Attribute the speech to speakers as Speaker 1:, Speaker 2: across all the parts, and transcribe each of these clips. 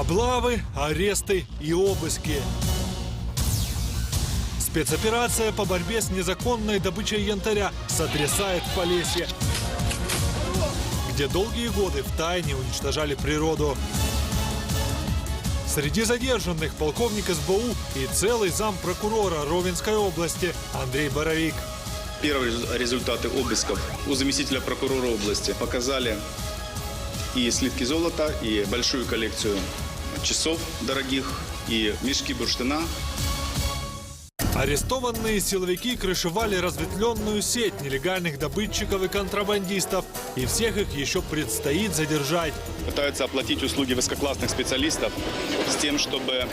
Speaker 1: Облавы, аресты и обыски. Спецоперация по борьбе с незаконной добычей янтаря сотрясает Полесье, где долгие годы в тайне уничтожали природу. Среди задержанных полковник СБУ и целый зам прокурора Ровенской области Андрей Боровик.
Speaker 2: Первые результаты обысков у заместителя прокурора области показали и слитки золота, и большую коллекцию часов дорогих, и мешки бурштина.
Speaker 1: Арестованные силовики крышевали разветвленную сеть нелегальных добытчиков и контрабандистов, и всех их еще предстоит задержать.
Speaker 2: Пытаются оплатить услуги высококлассных специалистов с тем, чтобы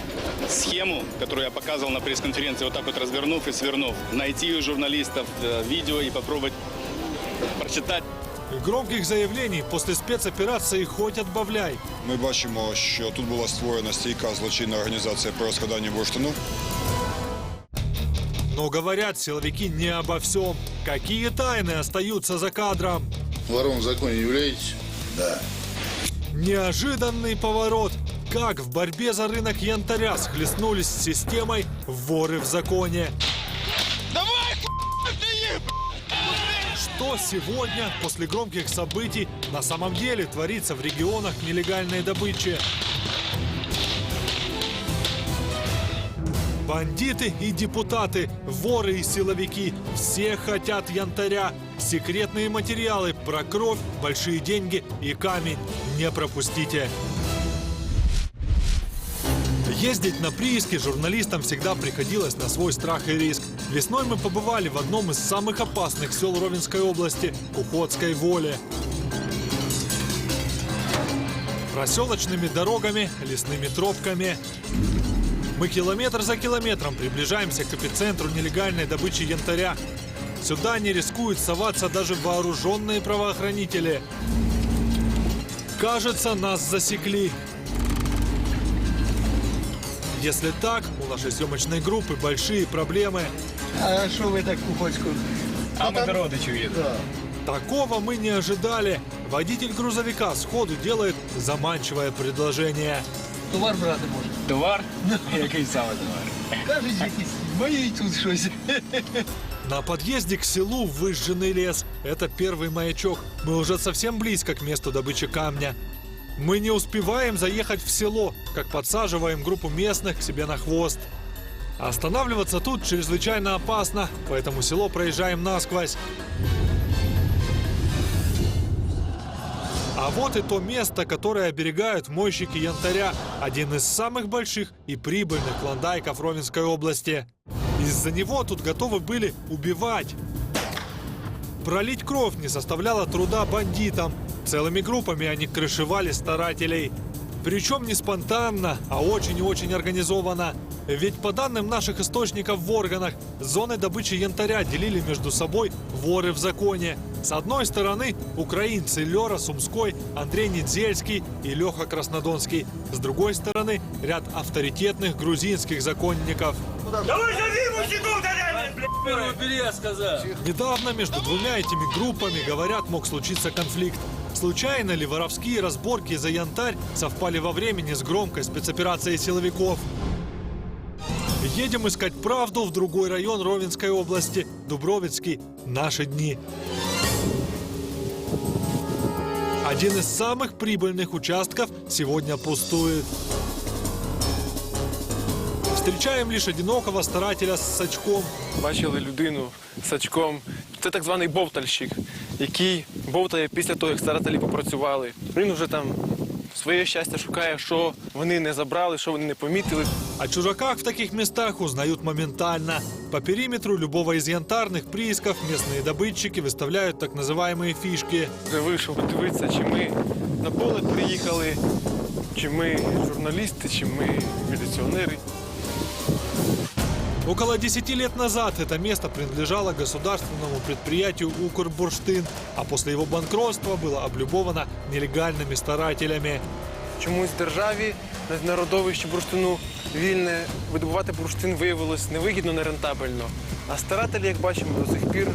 Speaker 2: схему, которую я показывал на пресс-конференции, вот так вот развернув и свернув, найти у журналистов э, видео и попробовать прочитать
Speaker 1: Громких заявлений после спецоперації хоть отбавляй.
Speaker 3: Ми бачимо, що тут була створена стійка злочинна організація по розкраданню бурштину.
Speaker 1: Но говорят силовики не обо всем. Какие тайны остаются за кадром?
Speaker 4: Вором в законе являетесь? Да.
Speaker 1: Неожиданный поворот. Как в борьбе за рынок янтаря схлестнулись с системой воры в законе. Что сегодня, после громких событий, на самом деле творится в регионах нелегальной добычи? Бандиты и депутаты, воры и силовики – все хотят янтаря. Секретные материалы про кровь, большие деньги и камень. Не пропустите. Ездить на прииски журналистам всегда приходилось на свой страх и риск. Весной мы побывали в одном из самых опасных сел Ровенской области – Кухотской Воле. Проселочными дорогами, лесными тропками. Мы километр за километром приближаемся к эпицентру нелегальной добычи янтаря. Сюда не рискуют соваться даже вооруженные правоохранители. Кажется, нас засекли. Если так, у нашей съемочной группы большие проблемы.
Speaker 5: А що ви так Кухоцьку?
Speaker 6: А ми до родичів їдемо.
Speaker 1: Такого мы не ожидали. Водитель грузовика сходу делает заманчивое предложение.
Speaker 5: Товар брати можна.
Speaker 6: Товар? Який саме товар?
Speaker 5: Кажуть, якісь мої тут щось.
Speaker 1: На подъезде к селу выжженный лес. Это первый маячок. Мы уже совсем близко к месту добычи камня. Мы не успеваем заехать в село, как подсаживаем группу местных к себе на хвост. Останавливаться тут чрезвычайно опасно, поэтому село проезжаем насквозь. А вот и то место, которое оберегают мойщики янтаря, один из самых больших и прибыльных клондайков Ровенской области. Из-за него тут готовы были убивать. Пролить кровь не составляло труда бандитам. Целыми группами они крышевали старателей. Причем не спонтанно, а очень и очень организованно. Ведь по данным наших источников в органах, зоны добычи янтаря делили между собой воры в законе. С одной стороны украинцы Лера Сумской, Андрей Недзельский и Леха Краснодонский. С другой стороны ряд авторитетных грузинских законников. Недавно между двумя этими группами, говорят, мог случиться конфликт. Случайно ли воровские разборки за янтарь совпали во времени с громкой спецоперацией силовиков? Едем искать правду в другой район Ровенской области, Дубровицкий, наши дни. Один из самых прибыльных участков сегодня пустует. Встречаем лишь одинокого старателя с сачком.
Speaker 7: бачили людину з сачком. Це так званий бовтальщик, який бовтає після того, як старателі попрацювали. Він вже там своє щастя шукає, що вони не забрали, що вони не помітили.
Speaker 1: О чужаках в таких местах узнают моментально. По периметру любого из янтарных приисков местные добытчики выставляют так называемые фишки.
Speaker 7: Вже вийшов подивитися, чи ми на поле приїхали, чи ми журналісти, чи ми міліціонери.
Speaker 1: Около 10 лет назад это место принадлежало государственному предприятию «Укрбурштин», а после его банкротства было облюбовано нелегальными старателями.
Speaker 7: Чомусь державі на народовищі бурштину вільне видобувати бурштин виявилось невигідно, нерентабельно. А старателі, як бачимо, до сих пір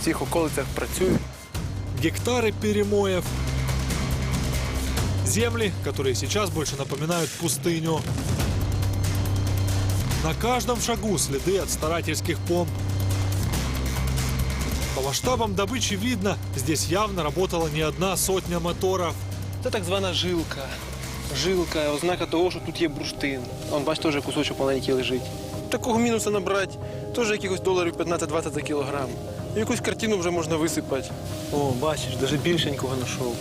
Speaker 7: в цих околицях працюють.
Speaker 1: Гектары перемоев. Земли, которые сейчас больше напоминают пустыню. На каждом шагу следы от старательских помп. По масштабам добычи видно, здесь явно работала не одна сотня моторов.
Speaker 7: Це так звана жилка. Жилка, ознака того, що тут є бурштин. Вон, бачите, теж кусочок маленький лежить. Такого мінуса набрати, теж якихось доларів 15-20 за кілограм. І якусь картину вже можна висипати. О, бачиш, навіть більшенького знайшов.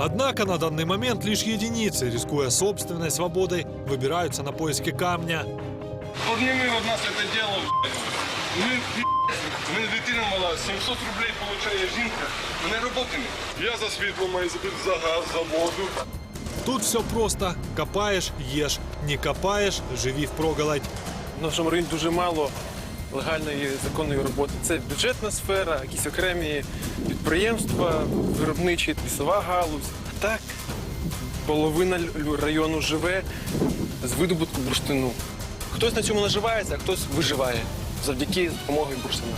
Speaker 1: Однако на данный момент лишь единицы, рискуя собственной свободой, выбираются на поиски камня.
Speaker 8: Подніми від нас це діло, блядь. Ми, блядь, в мене дитина мала, 700 рублей получає жінка, мене роботи не. Я за світло маю забити, за газ, за воду.
Speaker 1: Тут все просто. Копаешь – ешь. Не копаешь – живи впроголодь.
Speaker 7: В нашому районі дуже мало легальної законної роботи. Це бюджетна сфера, якісь окремі підприємства, виробничі, лісова галузь. Так, половина району живе з видобутку бурштину. Хтось на цьому наживається, а хтось виживає завдяки допомоги бурштину.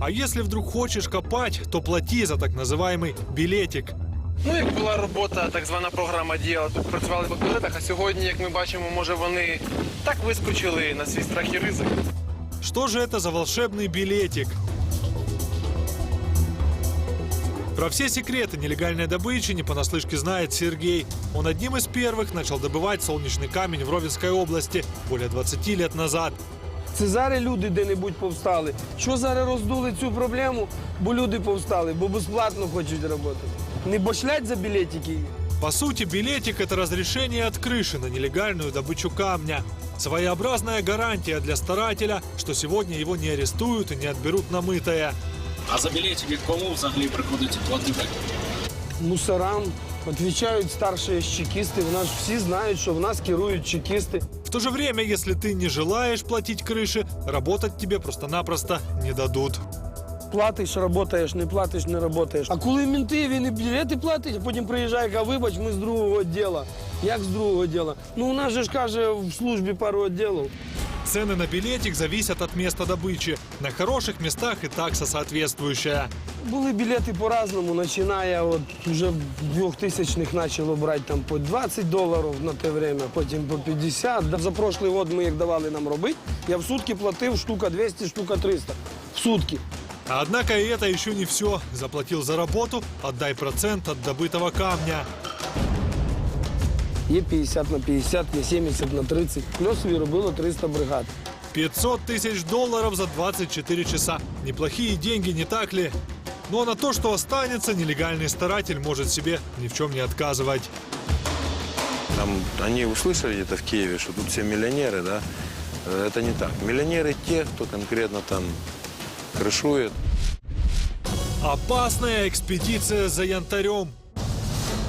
Speaker 1: А если вдруг хочешь копать, то плати за так называемый билетик.
Speaker 7: Ну, як була робота, так звана програма діяла, тут працювали по білетах, а сьогодні, як ми бачимо, може вони так вискочили на свій страх і ризик.
Speaker 1: Что же это за волшебный билетик? Про все секреты нелегальной добычи не понаслышке знает Сергей. Он одним из первых начал добывать солнечный камень в Ровенской области более 20 лет назад.
Speaker 9: Це зараз люди де-небудь повстали. Що зараз роздули цю проблему? Бо люди повстали, бо безплатно хочуть працювати. Не бошлять за білетики.
Speaker 1: По сути, билетик – это разрешение от крыши на нелегальную добычу камня. Своеобразная гарантия для старателя, что сегодня его не арестуют и не отберут намытое.
Speaker 10: А за білетики кому взагалі приходиться платити?
Speaker 9: Мусорам відповідають старші чекісти. В нас всі знають, що в нас керують чекісти.
Speaker 1: В то же время, если ты не желаешь платить крыши, работать тебе просто-напросто не дадут.
Speaker 9: Платиш, працюєш, не платиш, не працюєш. А коли мінти, він і білети платить, а потім приїжджає, каже, вибач, ми з другого діла. Як з другого діла? Ну, у нас же ж каже в службі пару відділів.
Speaker 1: Цены на билетик зависят от места добычи. На хороших местах и такса соответствующая.
Speaker 9: Були білети по-разному, починає от вже в 2000-х почало брати там по 20 доларів на те время, потім по 50. Да, За прошлий год ми їх давали нам робити. Я в сутки платив штука 200, штука 300. В сутки.
Speaker 1: Однако и это еще не все. Заплатил за работу, отдай процент от добытого камня.
Speaker 9: Є 50 на 50, є 70 на 30. Плюсові робило 300 бригад.
Speaker 1: 500 тысяч долларов за 24 часа. Неплохие деньги, не так ли? Но на то, что останется, нелегальный старатель может себе ни в чем не отказывать.
Speaker 11: Там они услышали где-то в Киеве, что тут все миллионеры, да? Э, Это не так. Миллионеры те, кто конкретно там крышует.
Speaker 1: Опасная экспедиция за янтарем.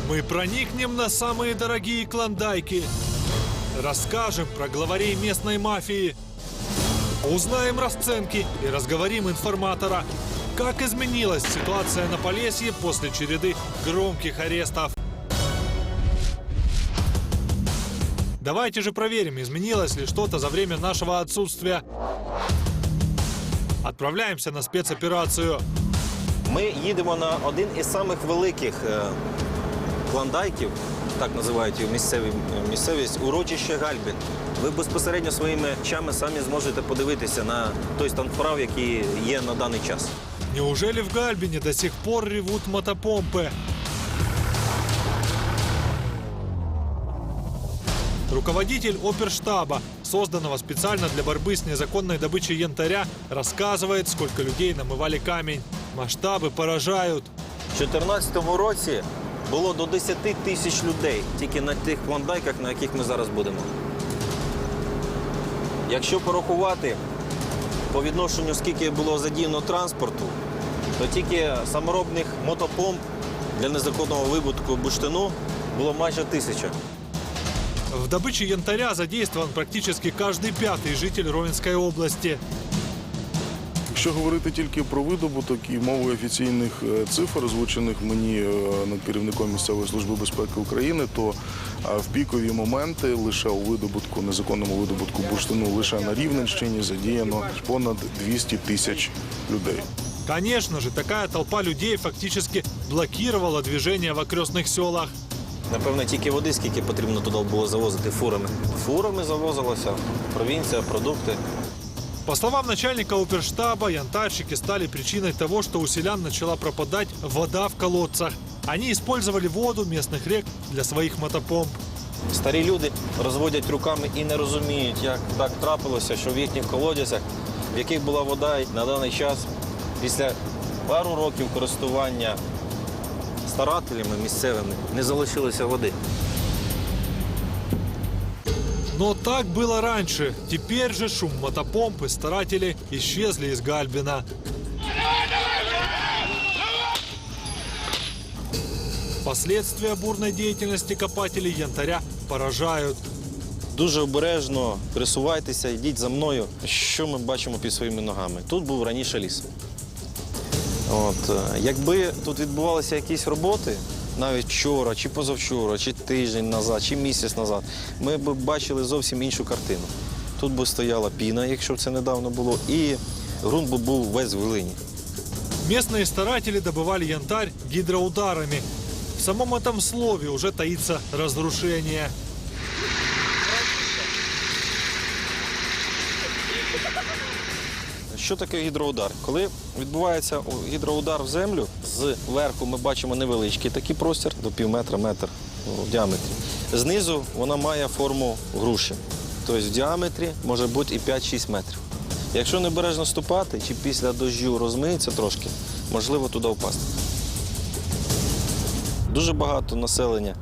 Speaker 1: Мы проникнем на самые дорогие клондайки. Расскажем про главарей местной мафии. Узнаем расценки и разговорим информатора. Как изменилась ситуация на Полесье после череды громких арестов? Давайте же проверим, изменилось ли что-то за время нашего отсутствия. Отправляемся на спецоперацию.
Speaker 12: Ми їдемо на один із самих великих е, клондайків, так називають його місцеві, місцевість, урочище Гальбін. Ви безпосередньо своїми очами самі зможете подивитися на той стан справ, який є на даний час.
Speaker 1: Неужели в Гальбине до сих пор ревут мотопомпы? Руководитель оперштаба, созданного специально для борьбы с незаконной добычей янтаря, рассказывает, сколько людей намывали камень. Масштабы поражают.
Speaker 12: У 2014 році було до 10 тисяч людей тільки на тих клондайках, на яких ми зараз будемо. Якщо порахувати по відношенню, скільки було задіяно транспорту, то тільки саморобних мотопомп для незаконного вибутку бурштину було майже тисяча.
Speaker 1: В добыче янтаря задействован практически каждый пятый житель Ровенской области.
Speaker 13: Якщо говорити тільки про видобуток і мовою офіційних е, цифр, озвучених мені е, над керівником місцевої служби безпеки України, то е, в пікові моменти лише у видобутку, незаконному видобутку бурштину лише на Рівненщині задіяно понад 200 тисяч людей.
Speaker 1: Конечно же, такая толпа людей фактически блокировала движение в окрестных селах.
Speaker 12: Напевно, тільки води, скільки потрібно туди було завозити фурами. Фурами завозилося, провінція, продукти.
Speaker 1: По словам начальника оперштаба, янтарщики стали причиной того, что у селян начала пропадать вода в колодцах. Они использовали воду местных рек для своих мотопомп.
Speaker 12: Старі люди розводять руками і не розуміють, як так трапилося, що в їхніх колодязях, в яких була вода на даний час, після пару років користування старателями місцевими, не залишилося води.
Speaker 1: Но так было раньше. Теперь же шум мотопомп и старатели исчезли из Гальбина. Последствия бурной деятельности копателей янтаря поражают.
Speaker 12: Дуже обережно пересувайтеся, йдіть за мною. Що ми бачимо під своїми ногами? Тут був раніше ліс. От, е, якби тут відбувалися якісь роботи, навіть вчора, чи позавчора, чи тиждень назад, чи місяць назад, ми б бачили зовсім іншу картину. Тут би стояла піна, якщо це недавно було, і ґрунт би був весь в глині.
Speaker 1: Местные старатели добывали янтарь гидроударами. В самом этом слове уже таится разрушение.
Speaker 12: Що таке гідроудар? Коли відбувається гідроудар в землю, зверху ми бачимо невеличкий такий простір до пів метра, метр в діаметрі. Знизу вона має форму груші. Тобто в діаметрі може бути і 5-6 метрів. Якщо небережно ступати чи після дощу розмиється трошки, можливо туди впасти. Дуже багато населення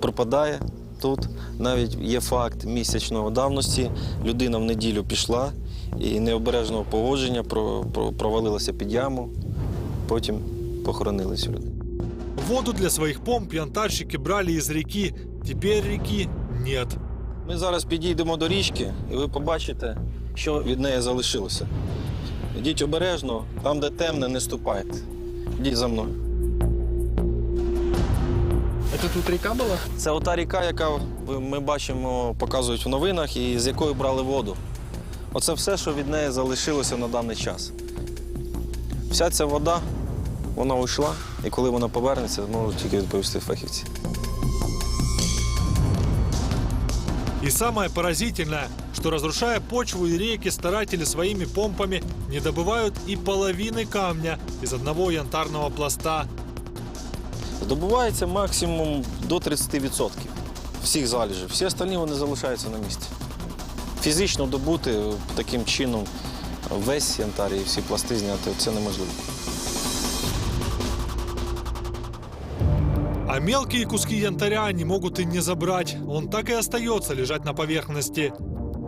Speaker 12: пропадає тут. Навіть є факт місячного давності. Людина в неділю пішла і необережного поводження про- про- провалилася під яму, потім похоронилися люди.
Speaker 1: Воду для своих помп янтарщики брали из реки. Теперь реки нет.
Speaker 12: Ми зараз підійдемо до річки, і ви побачите, що від неї залишилося. Йдіть обережно, там, де темне, не ступайте. Йдіть за мною.
Speaker 7: Це тут ріка була?
Speaker 12: Це ота ріка, яка ми бачимо, показують в новинах, і з якої брали воду. Оце все, що від неї залишилося на даний час. Вся ця вода, вона уйшла, і коли вона повернеться, можуть тільки відповісти фахівці.
Speaker 1: И самое поразительное, что разрушая почву и реки, старатели своими помпами не добывают и половины камня из одного янтарного пласта.
Speaker 12: Здобувається максимум до 30% всіх залежів. Всі остальні вони залишаються на місці. Фізично добути таким чином весь янтар і всі пласти зняти це неможливо.
Speaker 1: А мелкие куски янтаря они могут и не забрать. Он так и остается лежать на поверхности.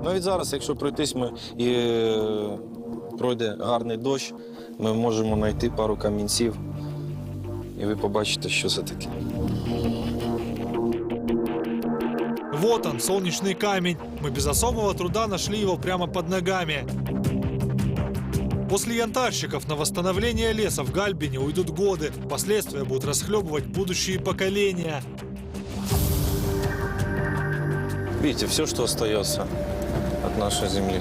Speaker 12: Навіть зараз, якщо пройтись ми і е, пройде гарний дощ, ми можемо знайти пару камінців, і ви побачите, що це таке.
Speaker 1: Вот он, солнечный камень. Мы без особого труда нашли его прямо под ногами. После янтарщиков на восстановление леса в Гальбине уйдут годы. Последствия будут расхлебывать будущие поколения.
Speaker 12: Видите, все, что остается от нашей земли.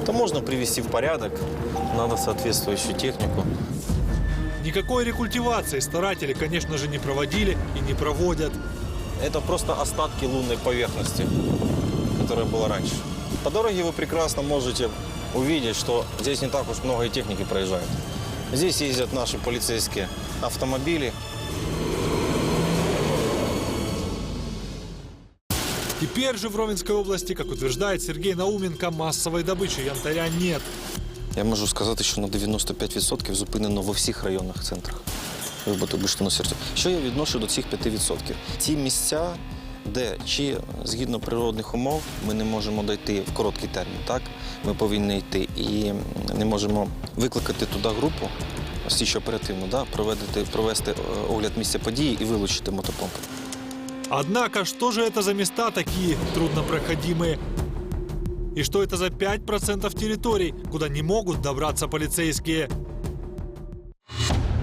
Speaker 12: Это можно привести в порядок, надо соответствующую технику.
Speaker 1: Никакой рекультивации старатели, конечно же, не проводили и не проводят.
Speaker 12: Это просто остатки лунной поверхности, которая была раньше. По дороге вы прекрасно можете увидеть, что здесь не так уж много и техники проезжает. Здесь ездят наши полицейские автомобили.
Speaker 1: Теперь же в Ровенской области, как утверждает Сергей Науменко, массовой добычи янтаря нет.
Speaker 12: Я можу сказати, що на 95% зупинено во всіх районних центрах. Вибуту на серцю. Що я відношу до цих 5%? Ті місця, де чи згідно природних умов ми не можемо дойти в короткий термін, так? Ми повинні йти і не можемо викликати туди групу, слідчо оперативно, да? провести, провести огляд місця події і вилучити мотопомпу.
Speaker 1: Однако, что же это за места такие труднопроходимые? И что это за 5% территорий, куда не могут добраться полицейские?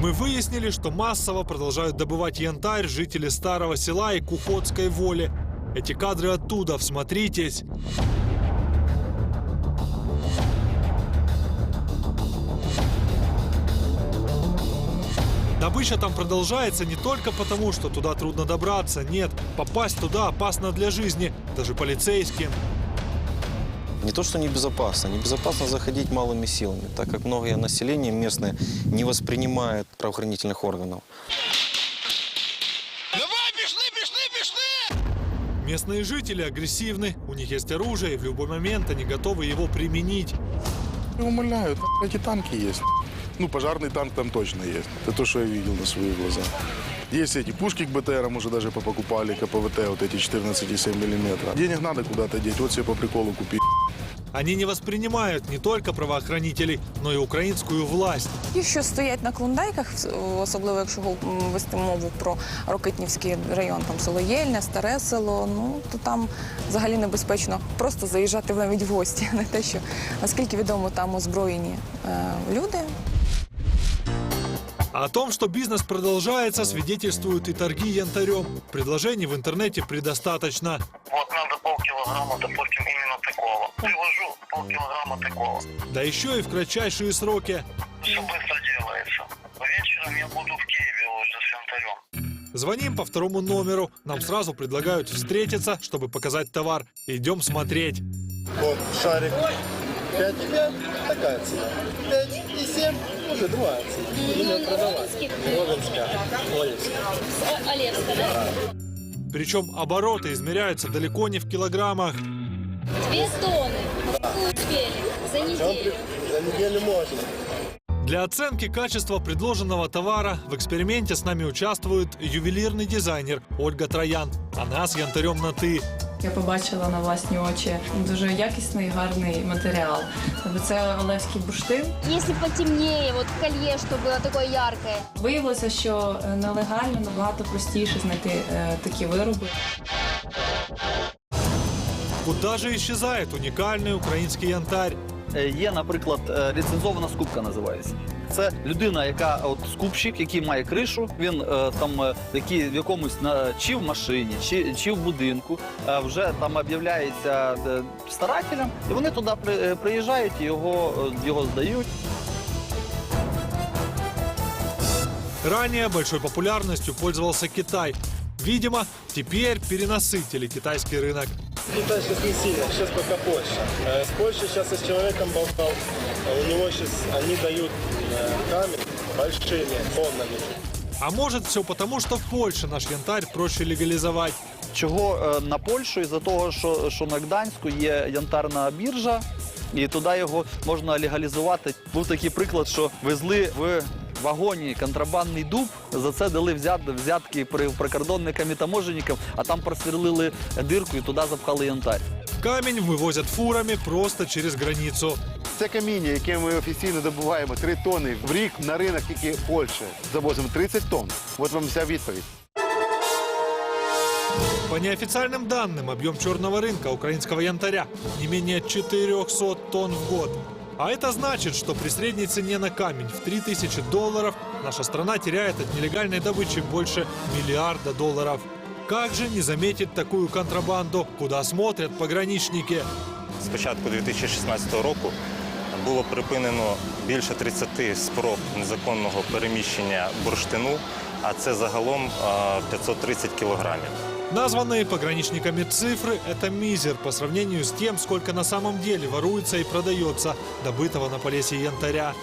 Speaker 1: Мы выяснили, что массово продолжают добывать янтарь жители Старого Села и Кухотской Воли. Эти кадры оттуда, всмотритесь. Добыча там продолжается не только потому, что туда трудно добраться. Нет, попасть туда опасно для жизни, даже полицейским.
Speaker 12: Не то, что небезопасно, небезопасно заходить малыми силами, так как многое население местное не воспринимает правоохранительных органов.
Speaker 1: Местные жители агрессивны, у них есть оружие, и в любой момент они готовы его применить.
Speaker 13: Не умоляют, эти танки есть. Ну, пожарный танк там точно есть. Это то, что я видел на свои глаза. Есть эти пушки к БТРам уже даже покупали, КПВТ, вот эти 14,7 миллиметра. Денег надо куда-то деть, вот себе по приколу купить.
Speaker 1: Они не воспринимают не только правоохранителей, но и украинскую власть.
Speaker 14: Ті, що стоять на клондайках, особливо якщо м, вести мову про Рокитнівський район, там село Єльне, старе село, ну то там взагалі небезпечно просто заїжджати навіть в гості. Не те, що наскільки відомо, там озброєні е, люди.
Speaker 1: А О том, что бизнес продолжается, свидетельствуют и торги янтарем. Предложений в интернете предостаточно.
Speaker 15: Вот надо полкилограмма, допустим, именно такого. Привожу полкилограмма такого.
Speaker 1: Да еще и в кратчайшие сроки.
Speaker 15: Все быстро делается. Вечером я буду в Киеве уже с янтарем.
Speaker 1: Звоним по второму номеру. Нам сразу предлагают встретиться, чтобы показать товар. Идем смотреть.
Speaker 4: Вот шарик 5, такая цена. 5 и 7, уже 20. Будем продавать. Ловинская, Олевская.
Speaker 16: Олевска, да?
Speaker 1: Причем обороты измеряются далеко не в килограммах.
Speaker 16: Две успели за неделю.
Speaker 4: За неделю можно.
Speaker 1: Для оценки качества предложенного товара в эксперименте с нами участвует ювелирный дизайнер Ольга Троян. Она с янтарем на «ты».
Speaker 17: Я побачила на власні очі дуже якісний, гарний матеріал. Тобто це Олевський бурштин.
Speaker 16: Якщо потемніє, от кольє, что було таке ярке.
Speaker 17: Виявилося, що е, нелегально набагато простіше знайти е, такі вироби.
Speaker 1: Куда же исчезает уникальный украинский янтарь?
Speaker 6: Е, Є, наприклад, е, ліцензована скупка називається. Це людина, яка от скупщик, який має кришу, він е, там е, який, в якомусь на чи в машині, чи, чи в будинку е, вже там об'являється е, старателем, і вони туди при, е, приїжджають і його, е, його здають.
Speaker 1: Ранее большой популярностью пользовался Китай. Видимо, теперь перенасытили китайский рынок.
Speaker 4: Китай сейчас не сильно, сейчас пока Польша. Э, С Польшей сейчас я с человеком болтал. Э, У него сейчас, они дают э, камень большими тоннами.
Speaker 1: А может все потому, что в Польше наш янтарь проще легализовать.
Speaker 6: Чого е, на Польщу? Із-за того, що, що на Гданську є янтарна біржа, і туди його можна легалізувати. Був такий приклад, що везли в вагоні контрабандний дуб, за це дали взят, взятки при прикордонникам і таможенникам, а там просверлили дирку і туди запхали янтарь.
Speaker 1: Камень вывозят фурами просто через границу.
Speaker 18: Це каміння, яке ми офіційно добуваємо 3 тонни в рік на ринок тільки Польщі. Завозимо 30 тонн. От вам вся відповідь.
Speaker 1: По неофициальным данным, объем черного рынка украинского янтаря не менее 400 тонн в год. А это значит, что при средней цене на камень в 3000 долларов наша страна теряет от нелегальной добычи больше миллиарда долларов. Как же не заметить такую контрабанду, куда смотрят пограничники?
Speaker 19: З початку 2016 року було припинено більше 30 спроб незаконного переміщення бурштину, а це загалом а, 530 кілограмів.
Speaker 1: Названные пограничниками цифры – это мизер по сравнению с тем, сколько на самом деле воруется и продается добытого на Полесье янтаря.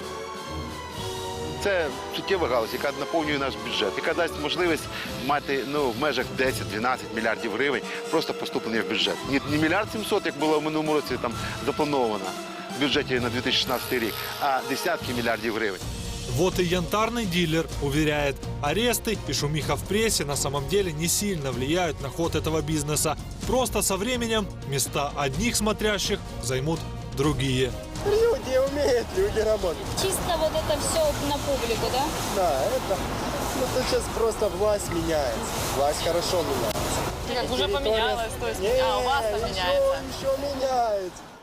Speaker 18: Це суттєва галузь, яка наповнює наш бюджет, яка дасть можливість мати ну, в межах 10-12 мільярдів гривень просто поступлення в бюджет. Не, не мільярд 700, як було в минулому році там заплановано в бюджеті на 2016 рік, а десятки мільярдів гривень.
Speaker 1: Вот и янтарный дилер уверяет, аресты и шумиха в прессе на самом деле не сильно влияют на ход этого бизнеса. Просто со временем места одних смотрящих займут другие.
Speaker 4: Люди умеют, люди работают.
Speaker 16: Чисто вот это все на публику, да?
Speaker 4: Да, это... Ну, тут сейчас просто власть меняется. Власть хорошо меняется.
Speaker 17: Как уже поменялось, то есть, а у вас там
Speaker 4: еще,
Speaker 17: меняется.
Speaker 4: еще меняется.